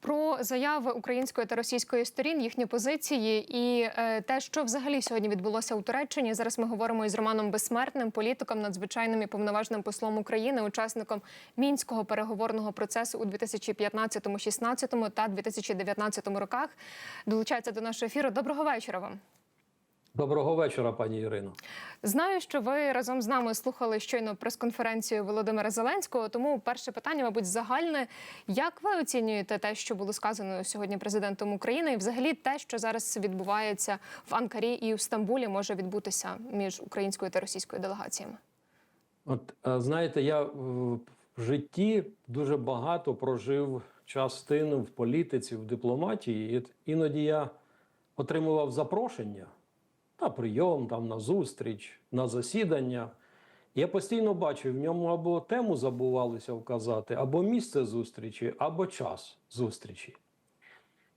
Про заяви української та російської сторін, їхні позиції і е, те, що взагалі сьогодні відбулося у Туреччині. Зараз ми говоримо із Романом Безсмертним, політиком, надзвичайним і повноважним послом України, учасником мінського переговорного процесу у 2015, 16 та 2019 роках. Долучається до нашого ефіру. Доброго вечора вам. Доброго вечора, пані Ірино. Знаю, що ви разом з нами слухали щойно прес-конференцію Володимира Зеленського. Тому перше питання, мабуть, загальне. Як ви оцінюєте те, що було сказано сьогодні президентом України, і взагалі те, що зараз відбувається в Анкарі і в Стамбулі, може відбутися між українською та російською делегаціями? От е, знаєте, я в в житті дуже багато прожив частину в політиці, в дипломатії. І іноді я отримував запрошення на прийом, там, на зустріч, на засідання. Я постійно бачив, в ньому або тему забувалися вказати, або місце зустрічі, або час зустрічі.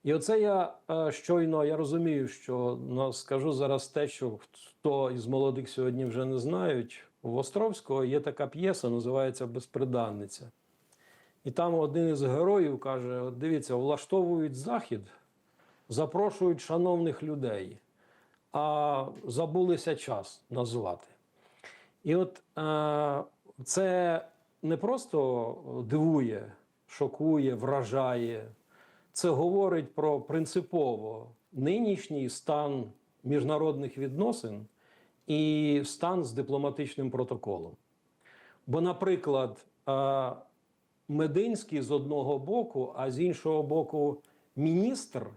І оце я е, щойно я розумію, що ну, скажу зараз те, що хто із молодих сьогодні вже не знають. У Островського є така п'єса, називається Безприданниця. І там один із героїв каже: От дивіться, влаштовують захід, запрошують шановних людей, а забулися час назвати. І от е, це не просто дивує, шокує, вражає. Це говорить про принципово нинішній стан міжнародних відносин і стан з дипломатичним протоколом. Бо, наприклад, е, Мединський з одного боку, а з іншого боку, міністр.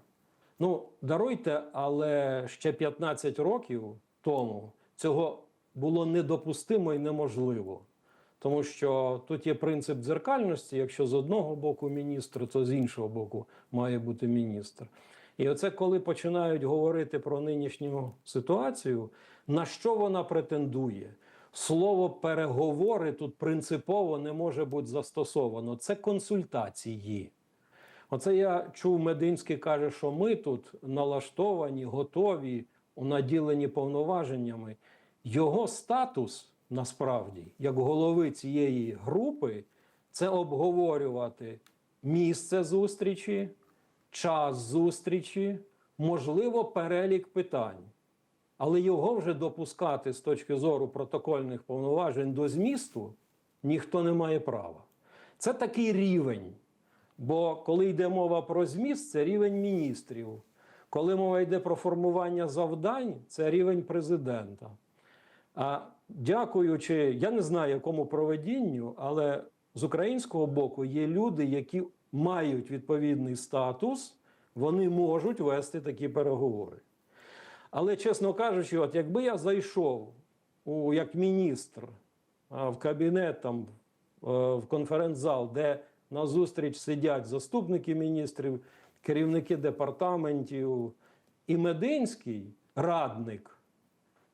Ну, даруйте, але ще 15 років тому цього було недопустимо і неможливо. Тому що тут є принцип дзеркальності. Якщо з одного боку міністр, то з іншого боку має бути міністр. І оце коли починають говорити про нинішню ситуацію, на що вона претендує? Слово переговори тут принципово не може бути застосовано. Це консультації. Оце я чув, Мединський каже, що ми тут налаштовані, готові, наділені повноваженнями. Його статус насправді, як голови цієї групи, це обговорювати місце зустрічі, час зустрічі, можливо, перелік питань. Але його вже допускати з точки зору протокольних повноважень до змісту ніхто не має права. Це такий рівень. Бо коли йде мова про зміст, це рівень міністрів. Коли мова йде про формування завдань, це рівень президента. А дякуючи, я не знаю, якому проведінню, але з українського боку є люди, які мають відповідний статус, вони можуть вести такі переговори. Але, чесно кажучи, от якби я зайшов у, як міністр в кабінет там, е, в конференц-зал, де на зустріч сидять заступники міністрів, керівники департаментів і Мединський радник.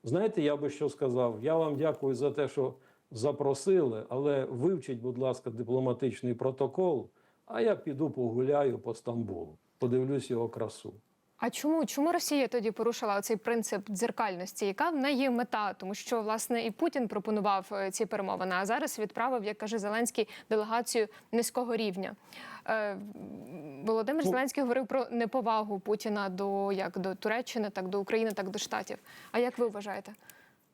Знаєте, я би що сказав? Я вам дякую за те, що запросили, але вивчіть, будь ласка, дипломатичний протокол, а я піду погуляю по Стамбулу, подивлюсь його красу. А чому чому Росія тоді порушила цей принцип дзеркальності? Яка в неї мета? Тому що власне і Путін пропонував е, ці перемовини, а зараз відправив, як каже Зеленський, делегацію низького рівня. Е, Володимир Ну, Зеленський говорив про неповагу Путіна до як до Туреччини, так до України, так до Штатів. А як ви вважаєте?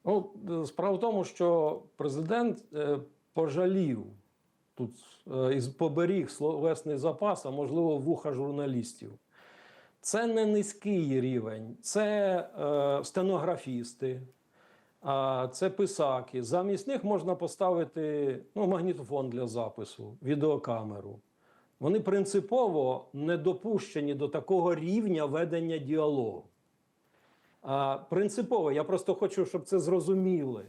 Ну, справа в тому, що президент е, пожалів тут е, із поберіг словесний запас, а можливо, вуха журналістів. Це не низький рівень, це е, стенографісти, а це писаки. Замість них можна поставити ну, магнітофон для запису, відеокамеру. Вони принципово не допущені до такого рівня ведення діалогу. А, принципово, я просто хочу, щоб це зрозуміли.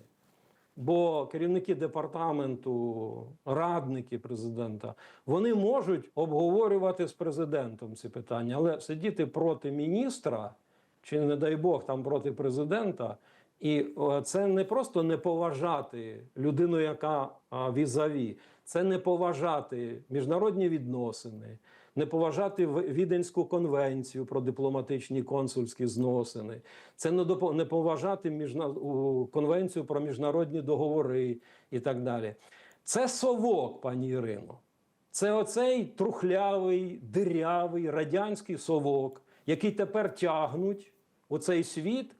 Бо керівники департаменту, радники президента, вони можуть обговорювати з президентом ці питання, але сидіти проти міністра, чи, не дай Бог, там проти президента, і це не просто не поважати людину, яка візаві, це не поважати міжнародні відносини, не поважати Віденську конвенцію про дипломатичні консульські зносини, це не поважати міжна... конвенцію про міжнародні договори і так далі. Це совок, пані Ірино. Це оцей трухлявий, дирявий радянський совок, який тепер тягнуть у цей світ.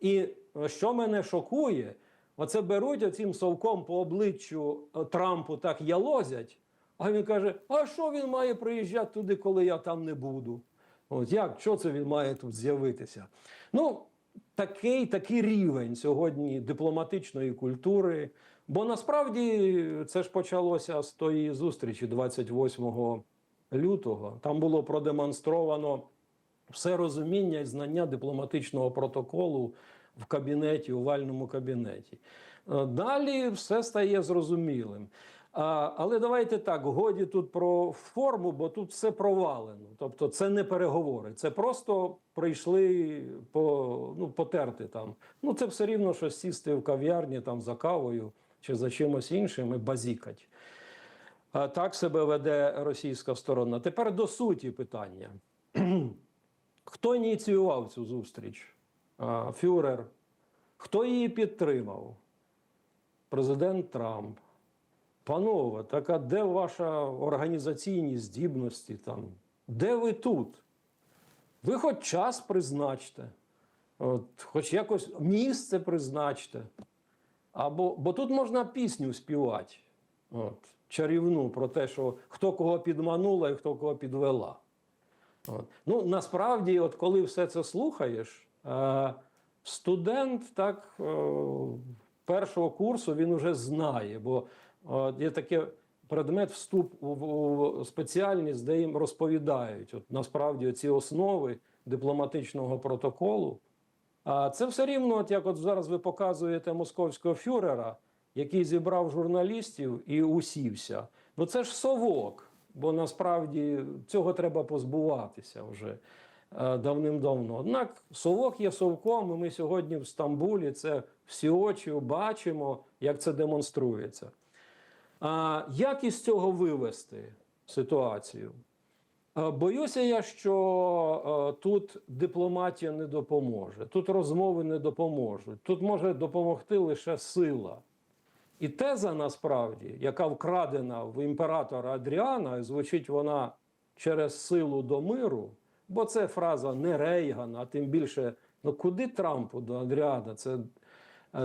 І е, що мене шокує, оце беруть оцим совком по обличчю е, Трампу так ялозять. А він каже: а що він має приїжджати туди, коли я там не буду? От як, що це він має тут з'явитися? Ну, такий, такий рівень сьогодні дипломатичної культури. Бо насправді це ж почалося з тої зустрічі 28 лютого. Там було продемонстровано все розуміння і знання дипломатичного протоколу в кабінеті, у вальному кабінеті. Е, Далі все стає зрозумілим. Але давайте так, годі тут про форму, бо тут все провалено. Тобто це не переговори, це просто прийшли по, ну, потерти там. Ну це все рівно, що сісти в кав'ярні там за кавою чи за чимось іншим і базікать. А так себе веде російська сторона. Тепер до суті питання. Хто ініціював цю зустріч? А, Фюрер. Хто її підтримав? Президент Трамп. Панове, так а де ваша організаційні здібності там? Де ви тут? Ви хоч час призначте, от, хоч якось місце призначте. Або, бо тут можна пісню співати, от, чарівну про те, що хто кого підманула і хто кого підвела. От. Ну, насправді, от коли все це слухаєш, е, студент так е, першого курсу він вже знає, бо е, є таке предмет вступ у спеціальність, де їм розповідають от, насправді ці основи дипломатичного протоколу. А це все рівно, от як от зараз ви показуєте московського фюрера, який зібрав журналістів і усівся. Ну це ж совок, бо насправді цього треба позбуватися вже е, давним-давно. Однак совок є совком, і ми сьогодні в Стамбулі це всі очі бачимо, як це демонструється. А як із цього вивести ситуацію? Боюся я, що тут дипломатія не допоможе, тут розмови не допоможуть, тут може допомогти лише сила. І теза насправді, яка вкрадена в імператора Адріана, звучить вона через силу до миру, бо це фраза не Рейгана, а тим більше, ну куди Трампу до Адріана? Це,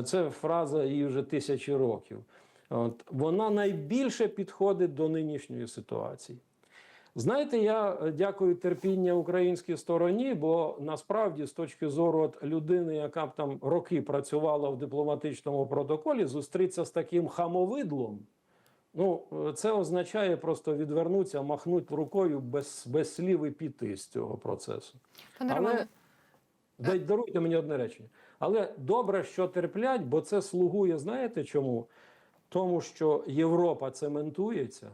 це фраза їй вже тисячі років. От, вона найбільше підходить до нинішньої ситуації. Знаєте, я е, дякую терпіння українській стороні, бо насправді, з точки зору от людини, яка б там роки працювала в дипломатичному протоколі, зустрітися з таким хамовидлом. Ну, е, це означає просто відвернутися, махнути рукою без, без слів і піти з цього процесу. Пане Але дай- даруйте мені одне речення. Але добре, що терплять, бо це слугує, знаєте чому? Тому що Європа цементується,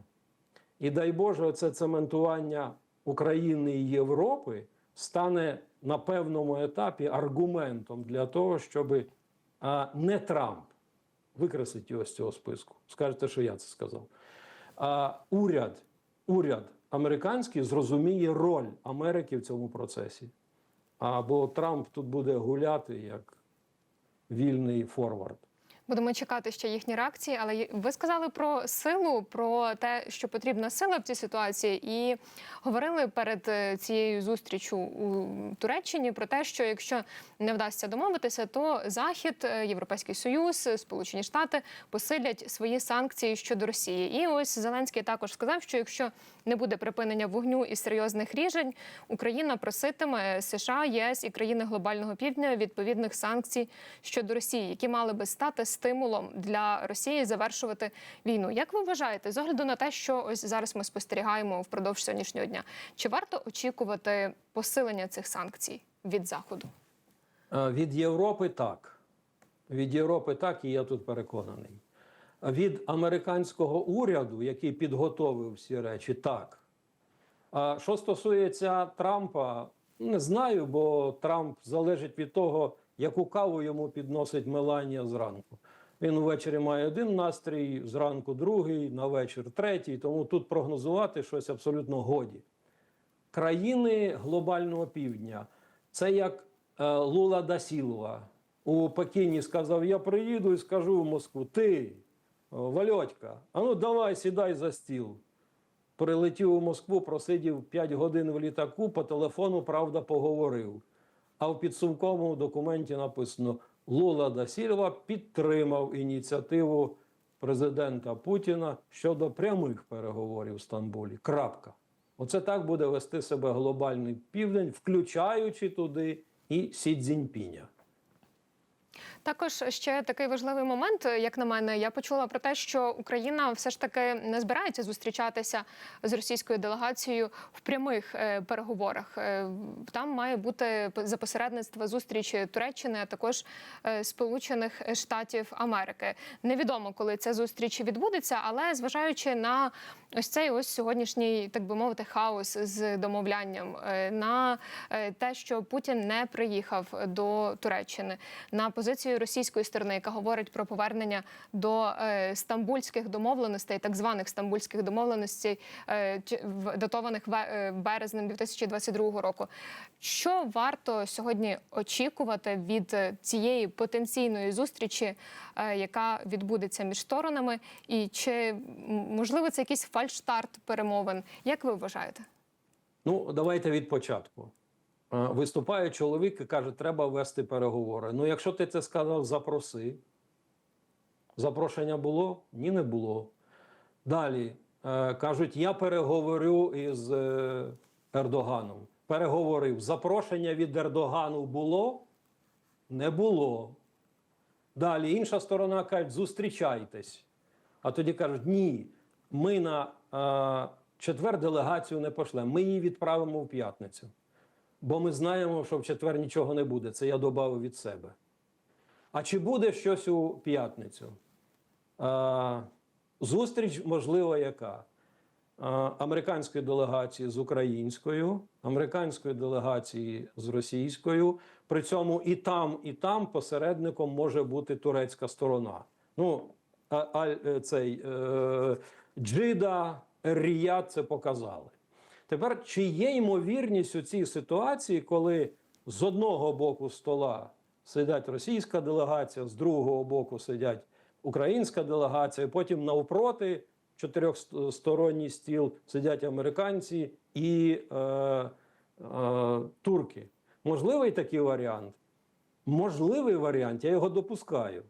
і дай Боже, це цементування України і Європи стане на певному етапі аргументом для того, щоб а, не Трамп викреслить його з цього списку. Скажете, що я це сказав. А уряд, уряд американський зрозуміє роль Америки в цьому процесі. Або Трамп тут буде гуляти як вільний форвард. Будемо чекати ще їхні реакції. Але ви сказали про силу, про те, що потрібна сила в цій ситуації, і говорили перед е, цією зустрічю у Туреччині про те, що якщо не вдасться домовитися, то Захід, е, Європейський Союз, е, Сполучені Штати посилять свої санкції щодо Росії. І ось Зеленський також сказав, що якщо не буде припинення вогню і серйозних рішень, Україна проситиме США, ЄС і країни глобального півдня відповідних санкцій щодо Росії, які мали би стати стимулом для Росії завершувати війну. Як ви вважаєте, з огляду на те, що ось зараз ми спостерігаємо впродовж сьогоднішнього дня, чи варто очікувати посилення цих санкцій від заходу? Е, Від Європи так. Від Європи так, і я тут переконаний. Від американського уряду, який підготовив всі речі, так. А що стосується Трампа, не знаю, бо Трамп залежить від того, яку каву йому підносить Меланія зранку. Він ввечері має один настрій, зранку другий, на вечір третій. Тому тут прогнозувати щось абсолютно годі. Країни глобального півдня це як е, Лула да Сілва у Пекіні сказав: Я приїду і скажу в Москву: ти, Вальотька, а ну давай сідай за стіл. прилетів у Москву, просидів 5 годин в літаку, по телефону, правда, поговорив. А в підсумковому документі написано: Лула да Сільва підтримав ініціативу президента Путіна щодо прямих переговорів в Стамбулі. Крапка. Оце так буде вести себе глобальний південь, включаючи туди і Сі Цзіньпіня. Також ще такий важливий момент, як на мене, я почула про те, що Україна все ж таки не збирається зустрічатися з російською делегацією в прямих е, переговорах. Е, Там має бути за посередництва зустрічі Туреччини, а також е, Сполучених Штатів Америки. Невідомо, коли ця зустріч відбудеться, але зважаючи на ось цей ось сьогоднішній, так би мовити, хаос з домовлянням, е, на е, те, що Путін не приїхав до Туреччини, на позицію російської сторони, яка говорить про повернення до е, стамбульських домовленостей, так званих стамбульських домовленостей, е, датованих е, березнем 2022 року. Що варто сьогодні очікувати від цієї потенційної зустрічі, яка відбудеться між сторонами, і чи можливо це якийсь фальштарт перемовин? Як ви вважаєте? Ну, давайте від початку. Е, Виступає чоловік і каже, треба вести переговори. Ну, якщо ти це сказав, запроси. Запрошення було? Ні, не було. Далі е, кажуть, я переговорю із е, Ердоганом. Переговорив. Запрошення від Ердогану було? Не було. Далі інша сторона каже, зустрічайтесь. А тоді кажуть, ні, ми на четвер делегацію не пошлемо, ми її відправимо в п'ятницю. Бо ми знаємо, що в четвер нічого не буде. Це я додав від себе. А чи буде щось у п'ятницю? Е, зустріч, можливо, яка? Е, американської делегації з українською, американської делегації з російською. При цьому і там, і там посередником може бути турецька сторона. Ну, а, а цей е, Джида, Ріяд це показали. Тепер чи є ймовірність у цій ситуації, коли з одного боку стола сидять російська делегація, з другого боку сидять українська делегація, потім навпроти чотирьохсторонній стіл сидять американці і е, е, турки. Можливий такий варіант? Можливий варіант, я його допускаю.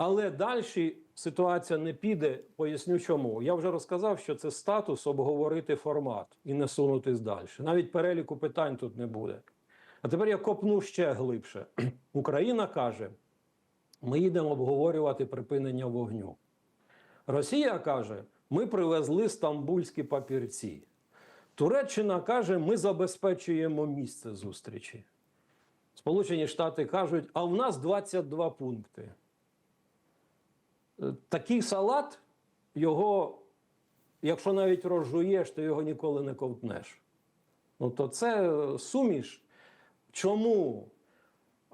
Але далі ситуація не піде. Поясню чому. Я вже розказав, що це статус обговорити формат і не сунутись далі. Навіть переліку питань тут не буде. А тепер я копну ще глибше. Україна каже: ми їдемо обговорювати припинення вогню. Росія каже: ми привезли стамбульські папірці. Туреччина каже, ми забезпечуємо місце зустрічі. Сполучені Штати кажуть, а в нас 22 пункти. Такий салат, його, якщо навіть розжуєш, то його ніколи не ковтнеш. Ну, то це е, суміш. Чому?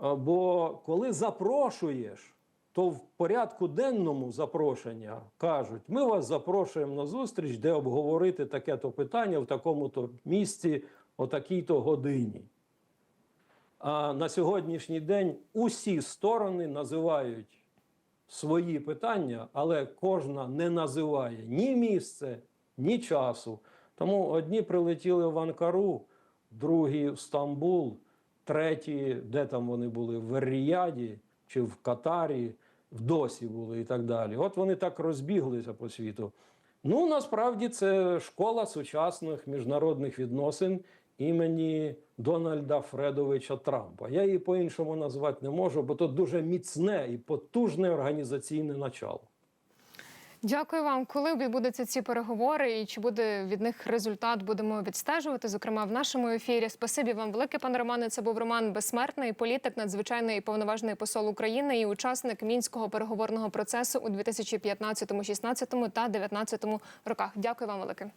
Бо коли запрошуєш, то в порядку денному запрошення кажуть: ми вас запрошуємо на зустріч, де обговорити таке-то питання в такому-то місці, о такій-то годині. А на сьогоднішній день усі сторони називають свої питання, але кожна не називає ні місце, ні часу. Тому одні прилетіли в Анкару, другі в Стамбул, треті, де там вони були, в Ріяді чи в Катарі, в Досі були і так далі. От вони так розбіглися по світу. Ну, насправді це школа сучасних міжнародних відносин імені Дональда Фредовича Трампа. Я її по-іншому назвати не можу, бо то дуже міцне і потужне організаційне начало. Дякую вам. Коли відбудуться ці переговори, і чи буде від них результат, будемо відстежувати. Зокрема, в нашому ефірі. Спасибі вам велике, пане Романе. Це був Роман Безсмертний, політик, надзвичайний і повноважний посол України і учасник мінського переговорного процесу у 2015, 16 та 2019 роках. Дякую вам велике.